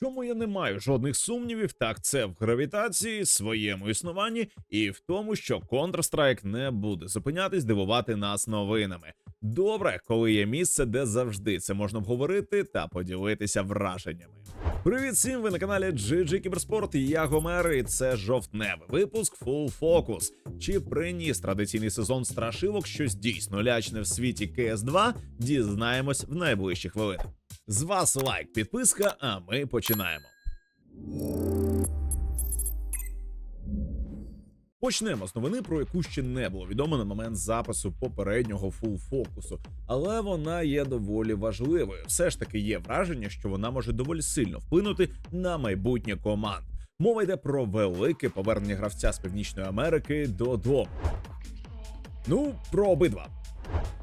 Чому я не маю жодних сумнівів, так це в гравітації, своєму існуванні і в тому, що Counter-Strike не буде зупинятись, дивувати нас новинами. Добре, коли є місце, де завжди це можна обговорити та поділитися враженнями. Привіт всім! Ви на каналі GG Кіберспорт. Я Гомер, і це жовтневий випуск Full Focus. Чи приніс традиційний сезон страшилок щось дійсно лячне в світі cs 2 Дізнаємось в найближчі хвилини. З вас лайк, підписка, а ми починаємо. Почнемо з новини, про яку ще не було відомо на момент запису попереднього фул фокусу, але вона є доволі важливою. Все ж таки є враження, що вона може доволі сильно вплинути на майбутнє команд. Мова йде про велике повернення гравця з Північної Америки додому. Ну, про обидва.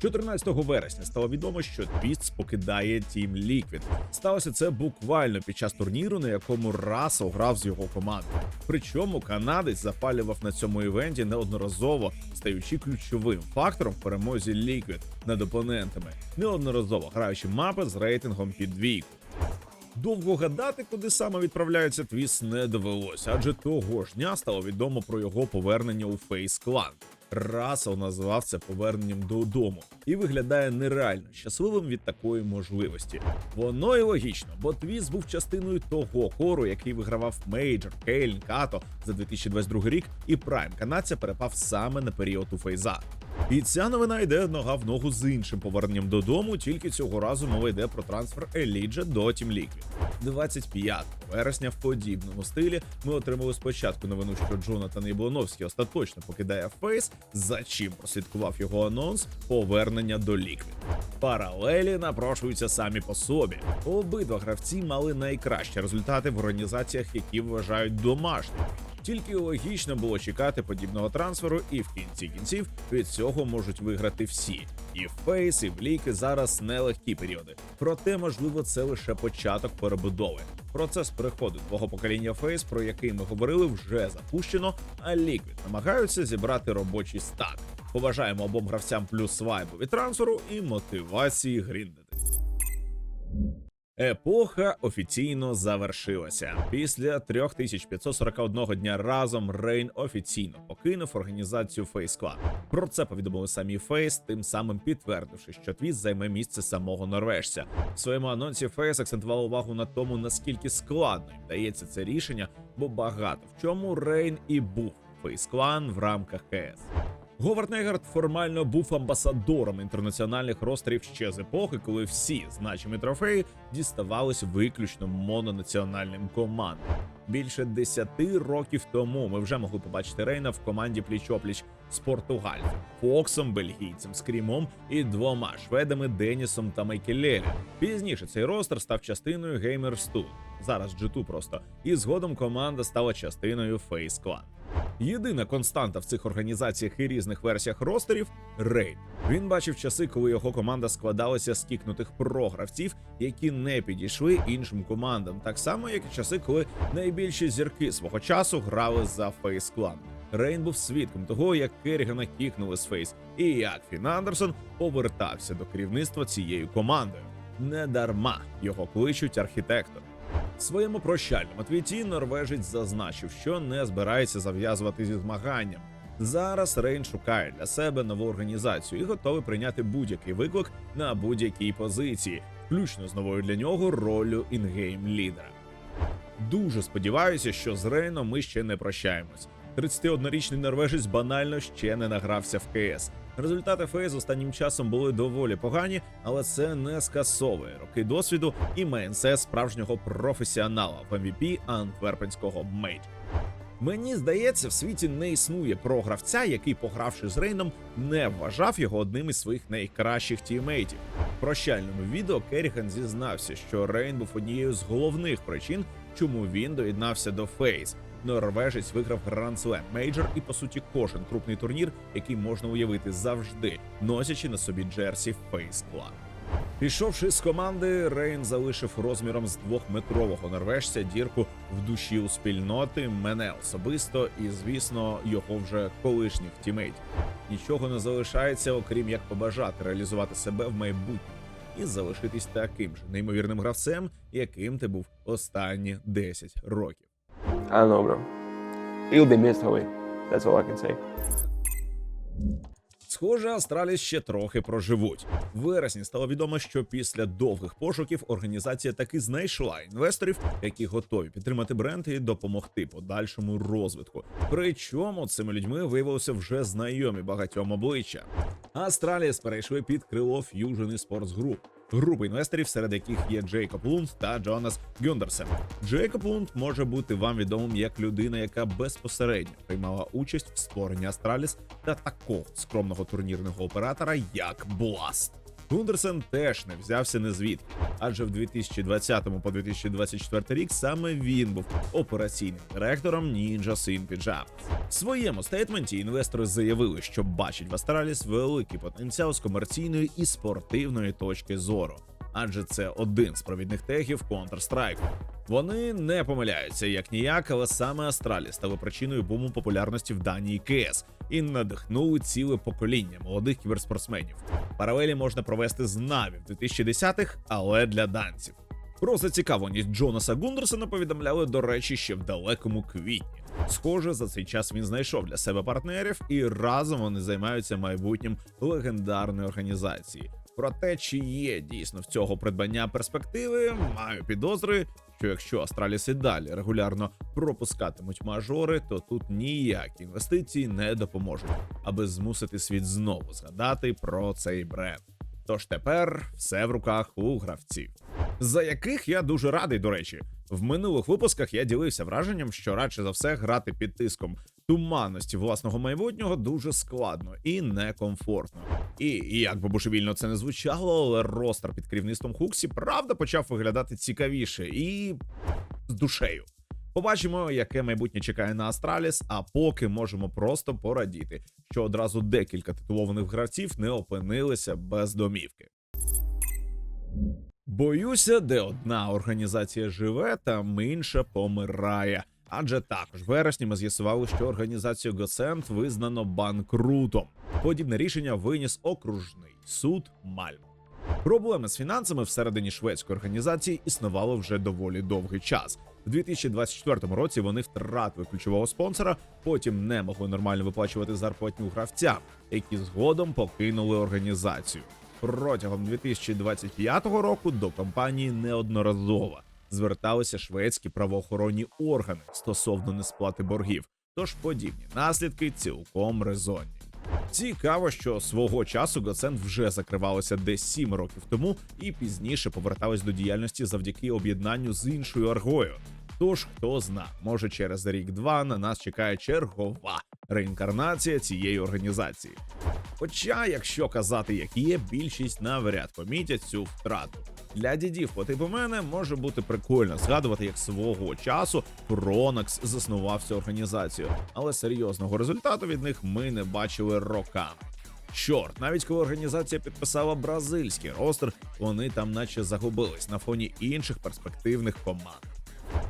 14 вересня стало відомо, що Твістс покидає Тім Ліквід. Сталося це буквально під час турніру, на якому Рассел грав з його командою. Причому канадець запалював на цьому івенті неодноразово, стаючи ключовим фактором в перемозі Ліквід над опонентами, неодноразово граючи мапи з рейтингом під двійку. Довго гадати, куди саме відправляється Твіс, не довелося, адже того ж дня стало відомо про його повернення у Фейс Клан. Рассел назвав це поверненням додому і виглядає нереально щасливим від такої можливості. Воно і логічно, бо Твіс був частиною того хору, який вигравав Мейджор, Кейлін, Като за 2022 рік, і Прайм канадця перепав саме на період у Фейза. І ця новина йде нога в ногу з іншим поверненням додому, тільки цього разу мова йде про трансфер Еліджа до Team Liquid. 25 вересня в подібному стилі ми отримали спочатку новину, що Джонатан Іблоновський остаточно покидає Фейс, за чим прослідкував його анонс повернення до Liquid. Паралелі напрошуються самі по собі. Обидва гравці мали найкращі результати в організаціях, які вважають домашніми. Тільки логічно було чекати подібного трансферу, і в кінці кінців від цього можуть виграти всі. І Фейс, і Бліки зараз нелегкі періоди. Проте, можливо, це лише початок перебудови. Процес переходу твого покоління Фейс, про який ми говорили, вже запущено. А Ліквід намагаються зібрати робочий стат. Побажаємо обом гравцям плюс вайбу від трансферу і мотивації гріндити. Епоха офіційно завершилася. Після 3541 дня разом Рейн офіційно покинув організацію Face. Про це повідомили самі Фейс, тим самим підтвердивши, що твіст займе місце самого норвежця. В своєму анонсі Фейс акцентував увагу на тому, наскільки складно їм дається це рішення, бо багато в чому Рейн і був Face Clan в рамках КС. Говард Негард формально був амбасадором інтернаціональних ростерів ще з епохи, коли всі значимі трофеї діставались виключно мононаціональним командам. Більше 10 років тому ми вже могли побачити Рейна в команді пліч-опліч з Португальцем, Фоксом, бельгійцем, Скрімом і двома шведами Денісом та Майкелелі. Пізніше цей ростер став частиною 2, зараз G2 просто, і згодом команда стала частиною Face Clan. Єдина константа в цих організаціях і різних версіях ростерів Рейн. Він бачив часи, коли його команда складалася з кікнутих програвців, які не підійшли іншим командам, так само як і часи, коли найбільші зірки свого часу грали за Фейс Клан. Рейн був свідком того, як Керрігана кікнули з Фейс, і як Фін Андерсон повертався до керівництва цією командою. Не дарма його кличуть архітектор. В своєму прощальному твіті норвежець зазначив, що не збирається зав'язувати зі змаганням. Зараз Рейн шукає для себе нову організацію і готовий прийняти будь-який виклик на будь-якій позиції, включно з новою для нього роллю інгейм лідера. Дуже сподіваюся, що з Рейном ми ще не прощаємось. 31-річний норвежець банально ще не награвся в КС. Результати Фейз останнім часом були доволі погані, але це не скасовує роки досвіду і МНС справжнього професіонала в MVP антверпенського мейджу. Мені здається, в світі не існує програвця, який, погравши з Рейном, не вважав його одним із своїх найкращих тімейтів. В прощальному відео Керріхан зізнався, що Рейн був однією з головних причин, чому він доєднався до Фейс. Норвежець виграв Grand Slam Major і по суті кожен крупний турнір, який можна уявити завжди, носячи на собі джерсі Face Club. Пішовши з команди, Рейн залишив розміром з двохметрового норвежця дірку в душі у спільноти, мене особисто і, звісно, його вже колишніх тімейтів. Нічого не залишається, окрім як побажати реалізувати себе в майбутньому. і залишитись таким же неймовірним гравцем, яким ти був останні 10 років. I don't know, bro. He'll be missed. That's all I can say. Схоже, Астраліс ще трохи проживуть. В вересні стало відомо, що після довгих пошуків організація таки знайшла інвесторів, які готові підтримати бренд і допомогти подальшому розвитку. Причому цими людьми виявилося вже знайомі багатьом обличчя. Астраліс перейшли під крило Fusion Sports Group. Групи інвесторів, серед яких є Джейкоб Лунд та Джонас Гюндерсен. Джейкоб Лунд може бути вам відомим як людина, яка безпосередньо приймала участь в створенні Астраліс та такого скромного турнірного оператора, як Blast. Гундерсен теж не взявся не звідки, адже в 2020 по 2024 рік саме він був операційним директором Ninja Sin Pyjama. В своєму стейтменті інвестори заявили, що бачать в Астраліс великий потенціал з комерційної і спортивної точки зору, адже це один з провідних тегів Counter-Strike. Вони не помиляються як ніяк, але саме Астраліс стали причиною буму популярності в Данії КС і надихнули ціле покоління молодих кіберспортсменів. Паралелі можна провести з Наві в 2010-х, але для данців. Про зацікавленість Джонаса Гундерсона повідомляли, до речі, ще в далекому квітні. Схоже, за цей час він знайшов для себе партнерів, і разом вони займаються майбутнім легендарної організації. Про те, чи є дійсно в цього придбання перспективи, маю підозри, що якщо Астраліс і далі регулярно пропускатимуть мажори, то тут ніякі інвестиції не допоможуть, аби змусити світ знову згадати про цей бренд. Тож тепер все в руках у гравців, за яких я дуже радий, до речі. В минулих випусках я ділився враженням, що радше за все грати під тиском туманності власного майбутнього дуже складно і некомфортно. І, як би божевільно це не звучало, але ростер під керівництвом Хуксі правда почав виглядати цікавіше і з душею. Побачимо, яке майбутнє чекає на Астраліс, а поки можемо просто порадіти, що одразу декілька титулованих гравців не опинилися без домівки. Боюся, де одна організація живе, там інша помирає. Адже також в вересні ми з'ясували, що організацію Гоцент визнано банкрутом. Подібне рішення виніс окружний суд Мальмо. Проблеми з фінансами всередині шведської організації існувало вже доволі довгий час. В 2024 році вони втратили ключового спонсора, потім не могли нормально виплачувати зарплатню гравцям, які згодом покинули організацію. Протягом 2025 року до компанії неодноразово зверталися шведські правоохоронні органи стосовно несплати боргів, тож подібні наслідки цілком резонні. Цікаво, що свого часу Гоцент вже закривалося десь 7 років тому і пізніше поверталось до діяльності завдяки об'єднанню з іншою аргою. Тож, хто зна, може через рік-два на нас чекає чергова реінкарнація цієї організації. Хоча, якщо казати, як є, більшість навряд помітять цю втрату. Для дідів по типу мене може бути прикольно згадувати, як свого часу Пронакс заснував цю організацію, але серйозного результату від них ми не бачили роками. Чорт, навіть коли організація підписала бразильський ростер, вони там наче загубились на фоні інших перспективних команд.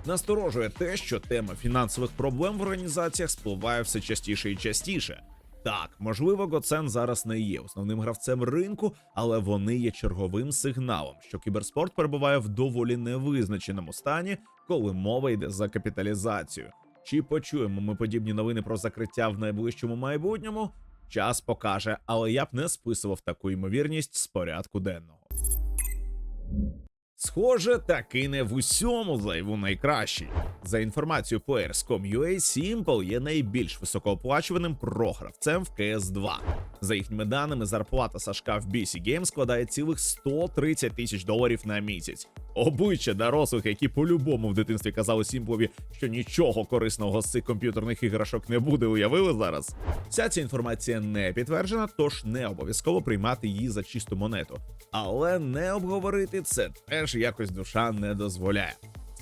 Насторожує те, що тема фінансових проблем в організаціях спливає все частіше і частіше. Так, можливо, Гоцен зараз не є основним гравцем ринку, але вони є черговим сигналом, що кіберспорт перебуває в доволі невизначеному стані, коли мова йде за капіталізацію. Чи почуємо ми подібні новини про закриття в найближчому майбутньому? Час покаже, але я б не списував таку ймовірність з порядку денного. Схоже, таки не в усьому зайву найкращий. За інформацією Players.com.ua, Simple є найбільш високооплачуваним програвцем в CS2. За їхніми даними, зарплата Сашка в BC Games складає цілих 130 тисяч доларів на місяць. Обличчя дорослих, які по-любому в дитинстві казали Сімплові, що нічого корисного з цих комп'ютерних іграшок не буде, уявили зараз. Вся ця інформація не підтверджена, тож не обов'язково приймати її за чисту монету. Але не обговорити це теж якось душа не дозволяє.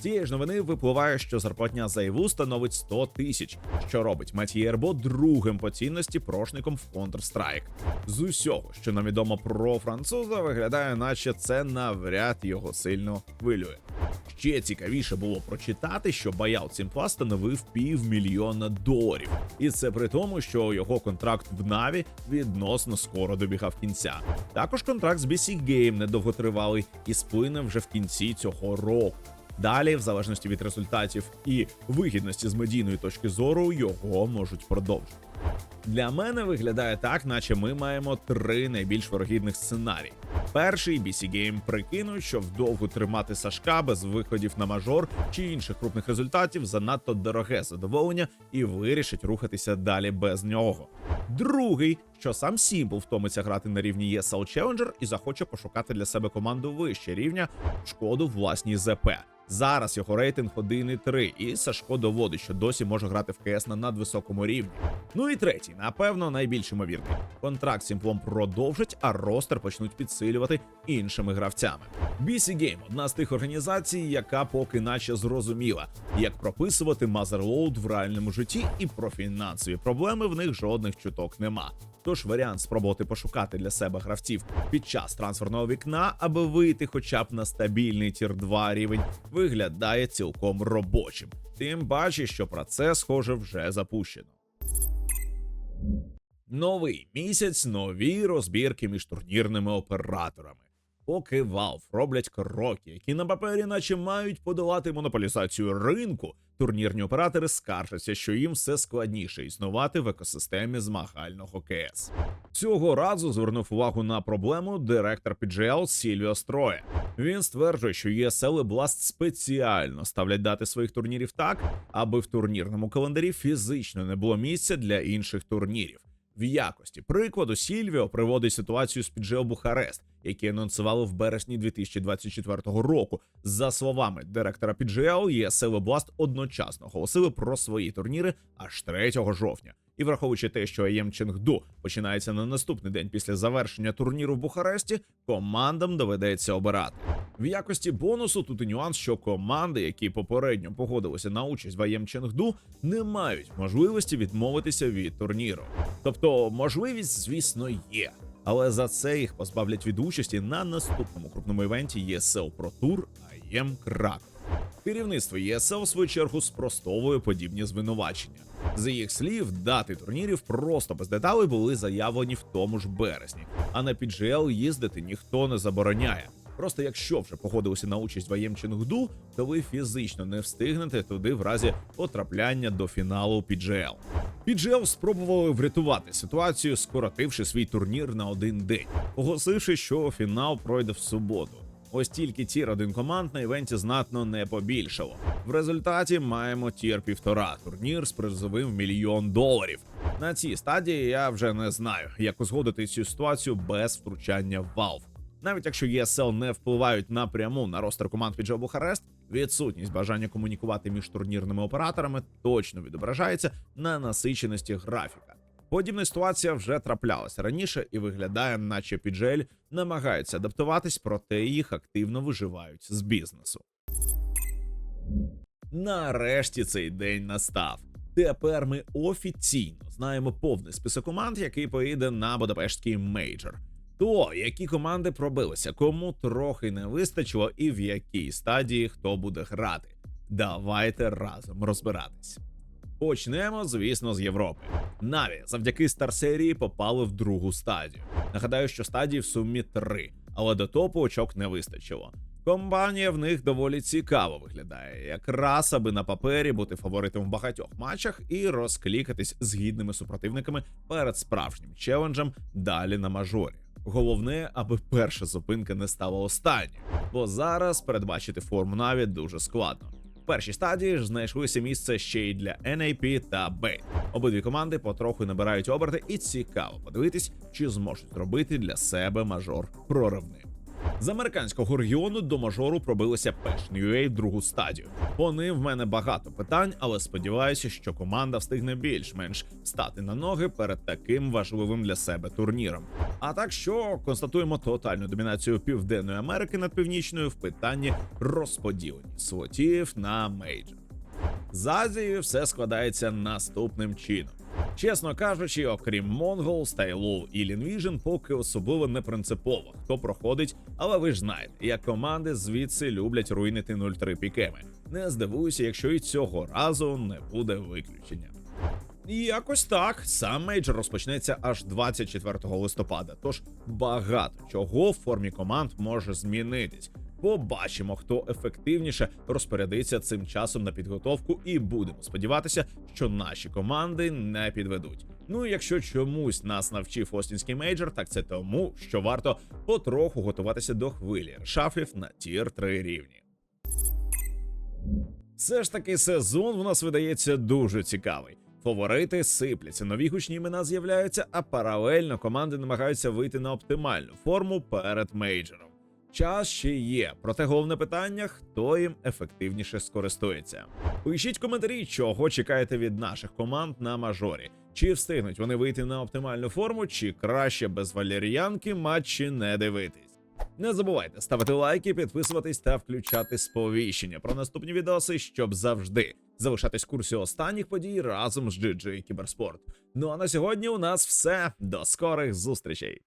Цієї ж новини випливає, що зарплатня за ІВУ становить 100 тисяч, що робить Матіє Ербо другим по цінності прошником в Counter-Strike. З усього, що нам відомо про француза, виглядає, наче це навряд його сильно хвилює. Ще цікавіше було прочитати, що Баяут Сімпла становив півмільйона доларів, і це при тому, що його контракт в Наві відносно скоро добігав кінця. Також контракт з BC Game недовготривалий і сплине вже в кінці цього року. Далі, в залежності від результатів і вигідності з медійної точки зору, його можуть продовжити. Для мене виглядає так, наче ми маємо три найбільш вирогідних сценарії. Перший BC Game прикинуть, що вдовго тримати Сашка без виходів на мажор чи інших крупних результатів занадто дороге задоволення і вирішить рухатися далі без нього. Другий, що сам Сімпл втомиться грати на рівні ESL Challenger і захоче пошукати для себе команду вище рівня шкоду власній ЗП. Зараз його рейтинг 1,3, і Сашко доводить, що досі може грати в КС на надвисокому рівні. Ну третій, напевно, найбільш ймовірний. Контракт з Сімплом продовжить, а ростер почнуть підсилювати іншими гравцями. BC Game – одна з тих організацій, яка поки наче зрозуміла, як прописувати мазерлоуд в реальному житті, і про фінансові проблеми в них жодних чуток нема. Тож варіант спробувати пошукати для себе гравців під час трансферного вікна, аби вийти хоча б на стабільний тір 2 рівень, виглядає цілком робочим. Тим паче, що процес, схоже, вже запущено. Новий місяць, нові розбірки між турнірними операторами. Поки Valve роблять кроки, які на папері, наче мають подолати монополізацію ринку, турнірні оператори скаржаться, що їм все складніше існувати в екосистемі змагального КС. Цього разу звернув увагу на проблему директор PGL Сільвіо Строє. Він стверджує, що ESL і Blast спеціально ставлять дати своїх турнірів так, аби в турнірному календарі фізично не було місця для інших турнірів. В якості прикладу Сільвіо приводить ситуацію з Піджео Бухарест, який анонсували в березні 2024 року. За словами директора Піджео, і Blast одночасно оголосили про свої турніри аж 3 жовтня. І враховуючи те, що АЄМ Ченгду починається на наступний день після завершення турніру в Бухаресті, командам доведеться обирати. В якості бонусу тут і нюанс, що команди, які попередньо погодилися на участь в АЄМ Ченгду, не мають можливості відмовитися від турніру. Тобто, можливість, звісно, є. Але за це їх позбавлять від участі на наступному крупному івенті ESL Pro Tour АЄМ Краков. Керівництво ЄСЛ в свою чергу спростовує подібні звинувачення. За їх слів, дати турнірів просто без деталей були заявлені в тому ж березні, а на PGL їздити ніхто не забороняє. Просто якщо вже погодилися на участь в АЄМ Ченгду, то ви фізично не встигнете туди в разі потрапляння до фіналу PGL. PGL спробували врятувати ситуацію, скоротивши свій турнір на один день, оголосивши, що фінал пройде в суботу. Ось тільки тір один команд на івенті знатно не побільшало. В результаті маємо тір півтора турнір з призовим мільйон доларів. На цій стадії я вже не знаю, як узгодити цю ситуацію без втручання Valve. Навіть якщо ESL не впливають напряму на ростер команд під Бухарест, відсутність бажання комунікувати між турнірними операторами точно відображається на насиченості графіка. Подібна ситуація вже траплялася раніше і виглядає, наче піджель намагаються адаптуватись, проте їх активно виживають з бізнесу. Нарешті цей день настав. Тепер ми офіційно знаємо повний список команд, який поїде на Будапештський мейджор. То які команди пробилися, кому трохи не вистачило, і в якій стадії хто буде грати. Давайте разом розбиратись. Почнемо, звісно, з Європи. Наві завдяки стар-серії попали в другу стадію. Нагадаю, що стадії в сумі три, але до топу очок не вистачило. Компанія в них доволі цікаво виглядає, якраз аби на папері бути фаворитом в багатьох матчах і розклікатись з гідними супротивниками перед справжнім челенджем далі на мажорі. Головне, аби перша зупинка не стала останньою, бо зараз передбачити форму Наві дуже складно. В першій стадії ж знайшлося місце ще й для NAP та Бейт. Обидві команди потроху набирають оберти, і цікаво подивитись, чи зможуть робити для себе мажор проривним. З американського регіону до мажору пробилися Passion UA другу стадію. По ним в мене багато питань, але сподіваюся, що команда встигне більш-менш стати на ноги перед таким важливим для себе турніром. А так що констатуємо тотальну домінацію Південної Америки над північною в питанні розподілення слотів на мейджор. З Азією все складається наступним чином. Чесно кажучи, окрім Mongols, Тайлул і Лінвіжн, поки особливо не принципово, хто проходить, але ви ж знаєте, як команди звідси люблять руйнити 0-3 пікеми. Не здивуюся, якщо і цього разу не буде виключення. Якось так. Сам мейджор розпочнеться аж 24 листопада. Тож багато чого в формі команд може змінитись. Побачимо, хто ефективніше розпорядиться цим часом на підготовку, і будемо сподіватися, що наші команди не підведуть. Ну і якщо чомусь нас навчив Остінський мейджор, так це тому, що варто потроху готуватися до хвилі шафлів на тір 3 рівні. Все ж таки сезон в нас видається дуже цікавий. Фаворити сипляться, нові гучні імена з'являються, а паралельно команди намагаються вийти на оптимальну форму перед мейджором. Час ще є, проте головне питання, хто їм ефективніше скористується. Пишіть коментарі, чого чекаєте від наших команд на мажорі. Чи встигнуть вони вийти на оптимальну форму, чи краще без валеріянки матчі не дивитись. Не забувайте ставити лайки, підписуватись та включати сповіщення про наступні відоси, щоб завжди залишатись в курсі останніх подій разом з GG Кіберспорт. Ну а на сьогодні у нас все. До скорих зустрічей.